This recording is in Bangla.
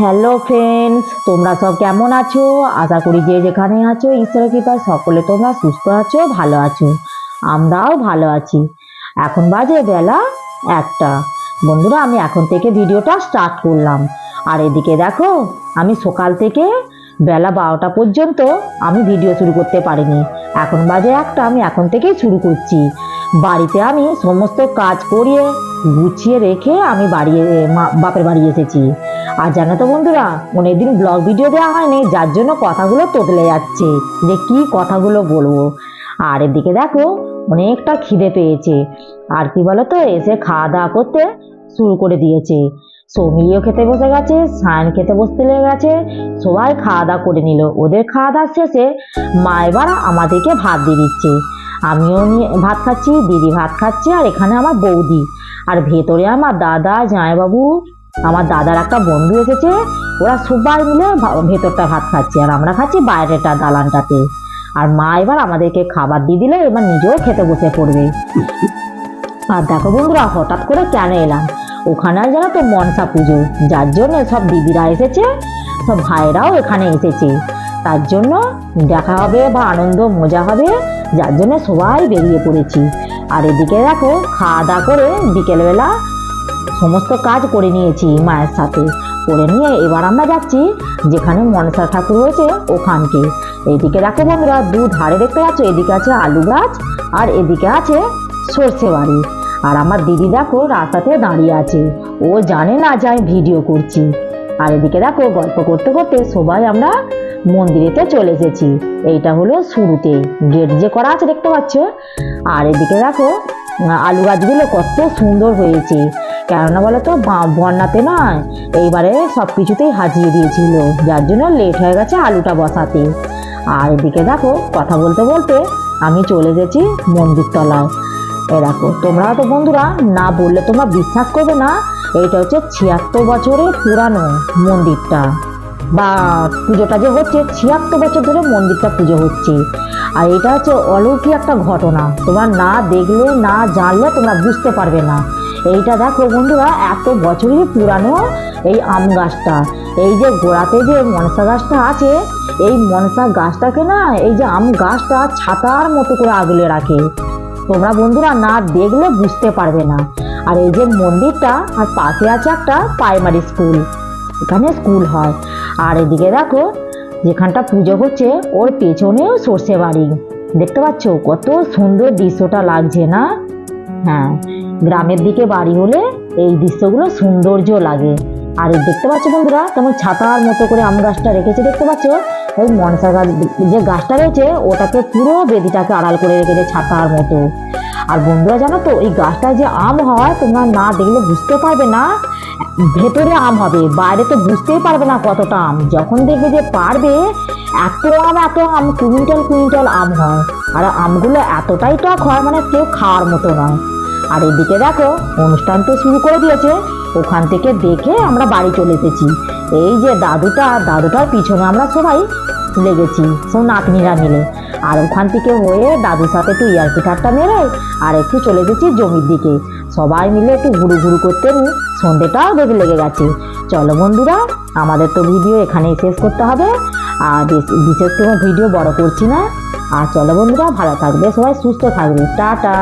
হ্যালো ফ্রেন্ডস, তোমরা সব কেমন আছো? আশা করি যে যেখানে আছো, ঈশ্বরের কৃপায় সকলে তোমরা সুস্থ আছো, ভালো আছো। আমরাও ভালো আছি। এখন বাজে বেলা একটা। বন্ধুরা, আমি এখন থেকে ভিডিওটা স্টার্ট করলাম। আর এদিকে দেখো, আমি সকাল থেকে বেলা বারোটা পর্যন্ত আমি ভিডিও শুরু করতে পারিনি। এখন বাজে একটা, আমি এখন থেকেই শুরু করছি। বাড়িতে আমি সমস্ত কাজ করিয়ে গুছিয়ে রেখে আমি বাড়ি বাপের বাড়ি এসেছি। আর জানো তো বন্ধুরা, অনেকদিন ব্লগ ভিডিও দেওয়া হয়নি, যার জন্য কথাগুলো তোতলে যাচ্ছে। যে কি কথাগুলো বলব। আর এদিকে দেখো, অনেকটা খিদে পেয়েছে। আর কি বলো তো এসে খাওয়া দাওয়া করতে শুরু করে দিয়েছে। সৌমিলিও খেতে বসে গেছে, সায়ন খেতে বসতে লেগে গেছে। সবাই খাওয়া দাওয়া করে নিল। ওদের খাওয়া দাওয়া শেষে মা এবার আমাদেরকে ভাত দিয়ে দিচ্ছে। আমিও ভাত খাচ্ছি, দিদি ভাত খাচ্ছে, আর এখানে আমার বৌদি। আর ভেতরে আমার দাদা, জামাইবাবু আমার দাদার একটা বন্ধু এসেছে, ওরা সবাই মিলে ভেতরটা ভাত খাচ্ছে আর আমরা খাচ্ছি বাইরেটা দালানটাতে। আর মা এবার আমাদেরকে খাবার দিয়ে দিলে, এবার নিজেও খেতে বসে পড়বে। আর দেখো বন্ধুরা, হঠাৎ করে কেন এলাম? ওখানে জানো তো মনসা পুজো, যার জন্য সব দিদিরা এসেছে, সব ভাইরাও এখানে এসেছে। তার জন্য দেখা হবে বা আনন্দ, মজা হবে, যার জন্য সবাই বেরিয়ে পড়েছি। আর এদিকে দেখো খাওয়া দাওয়া করে বিকেলবেলা সমস্ত কাজ করে নিয়েছি মায়ের সাথে। করে নিয়ে এবার আমরা যাচ্ছি যেখানে মনসা ঠাকুর হয়েছে ওখানকে। এইদিকে দেখো বন্ধুরা, দু ধারে দেখতে পাচ্ছ, এদিকে আছে আলু গাছ আর এদিকে আছে সর্ষে বাড়ি। আর আমার দিদি দেখো রাস্তাতে দাঁড়িয়ে আছে, ও জানে না যে আমি ভিডিও করছি। আর এদিকে দেখো গল্প করতে করতে সবাই আমরা মন্দিরেতে চলে এসেছি। এইটা হলো শুরুতে, গেট যে করা আছে দেখতে পাচ্ছ। আর এদিকে দেখো, আলু গাছগুলো কত সুন্দর হয়েছে। কেননা বলো তো বন্যাতে নয়, এইবারে সব কিছুতেই হাজিয়ে দিয়েছিল। যার জন্য লেট হয়ে গেছে আলুটা বসাতে। আর এদিকে দেখো, কথা বলতে বলতে আমি চলে গেছি মন্দির তলায় এ দেখো, তোমরা তো বন্ধুরা না বললে তোমরা বিশ্বাস করবে না, এইটা হচ্ছে ছিয়াত্তর বছরের পুরানো মন্দিরটা। বা পুজোটা যে হচ্ছে, ছিয়াত্তর বছর ধরে মন্দিরটা পুজো হচ্ছে। আর এটা হচ্ছে অলৌকিক একটা ঘটনা। তোমরা না দেখলে, না জানলে তোমরা বুঝতে পারবে না। এইটা দেখো বন্ধুরা, এত বছরই পুরানো এই আম গাছটা। এই যে গোড়াতে যে মনসা গাছটা আছে, এই মনসা গাছটাকে না, এই যে আম গাছটা ছাতার মতো করে আগলে রাখে। তোমরা বন্ধুরা না দেখলে বুঝতে পারবে না। আর এই যে মন্দিরটা, আর পাশে আছে একটা প্রাইমারি স্কুল এখানে স্কুল হয়। আর এদিকে দেখো, যেখানটা পুজো হচ্ছে, ওর পেছনেও সর্ষে বাড়ি। দেখতে পাচ্ছ? কত সুন্দর দৃশ্যটা লাগছে না? হ্যাঁ। গ্রামের দিকে বাড়ি হলে এই দৃশ্যগুলো সৌন্দর্য লাগে। আর দেখতে পাচ্ছ বন্ধুরা তেমন ছাতার মতো করে আম গাছটা রেখেছে, দেখতে পাচ্ছ? ওই মনসা গাছ, যে গাছটা রয়েছে, ওটাকে পুরো বেদিটাকে আড়াল করে রেখেছে ছাতার মতো। আর বন্ধুরা, জানো তো, এই গাছটায় যে আম হয়, তোমরা না দেখলে বুঝতে পারবে না, ভেতরে আম হবে, বাইরে তো বুঝতেই পারবে না কতটা আম। যখন দেখবে যে পারবে, এত আম এত আম, কুইন্টাল কুইন্টাল আম হয়। আর আমগুলো এতটাই টক হয় মানে কেউ খাওয়ার মতো নয়। আর এদিকে দেখো, অনুষ্ঠান তো শুরু করে দিয়েছে। ওখান থেকে দেখে আমরা বাড়ি চলে এসেছি। এই যে দাদুটা, দাদুটার পিছনে আমরা সবাই লেগেছি, সব নাতনিরা মিলে। আর ওখান থেকে হয়ে দাদুর সাথে একটু ইয়ার্কি ঠাট্টা মেরে আর একটু চলে গেছি জমির দিকে। সবাই মিলে একটু ঘুরু ঘুরু করতে সন্ধেটাও দেখে লেগে গেছে। চলো বন্ধুরা, আমাদের তো ভিডিও এখানেই শেষ করতে হবে। আর বিশেষ কোনো ভিডিও বড় করছি না। আর চলো বন্ধুরা, ভালো থাকবে, সবাই সুস্থ থাকবে। টাটা।